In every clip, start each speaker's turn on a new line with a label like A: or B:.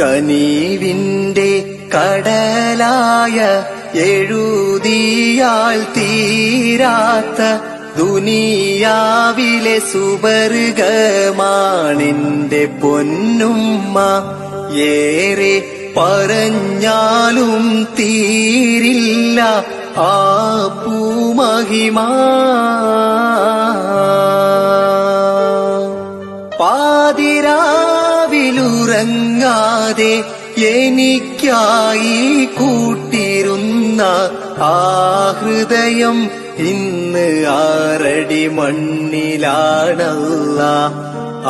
A: കനീവിന്റെ കടലായ എഴുതിയാൽ തീരാത്ത ദുനിയാവിലെ സുപർഗമാണിന്റെ പൊന്നുമ്മ ഏറെ പറഞ്ഞാലും തീരില്ല ആ പൂമഹിമാ. പാതിരാവിലുറങ്ങാതെ എനിക്കായി കൂട്ടിരുന്ന ആ ഹൃദയം ഇന്ന് ആറടി മണ്ണിലാണല്ല.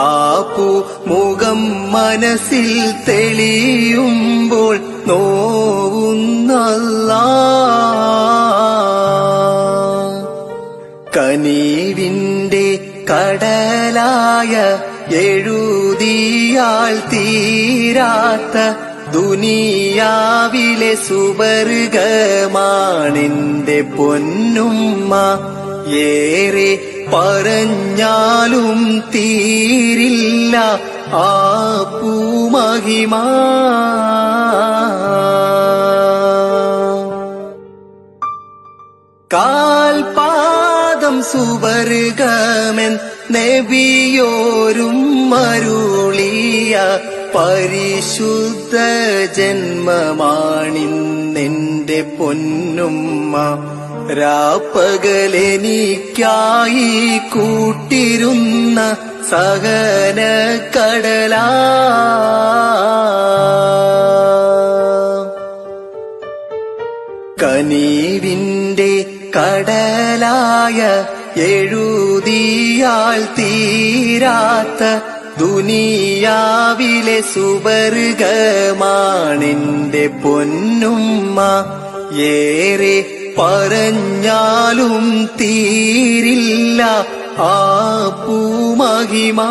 A: ആ പൂ മുഖം മനസ്സിൽ തെളിയുമ്പോൾ നോവുന്നല്ല. കനീവിന്റെ കടലായ എഴുതിയാൽ തീരാത്ത ദുനിയാവിലെ സുവർഗമാണിന്റെ പൊന്നുമ്മ. ഏറെ പറഞ്ഞാലും തീരില്ല ആ പൂമഹിമാ. സുവർഗമൻ നബിയോരും മരുളിയ പരിശുദ്ധ ജന്മമാണിന്നെന്റെ പൊന്നുമ്മ. രാപ്പകലെനിക്കായി കൂട്ടിരുന്ന സഹന കടലാ കനീവിന്റെ കടലായ എഴുതിയാൽ തീരാത്ത ദുനിയാവിലെ സുവർഗമാണിന്റെ പൊന്നുമ്മ. ഏറെ പറഞ്ഞാലും തീരില്ല ആ പൂമഹിമാ.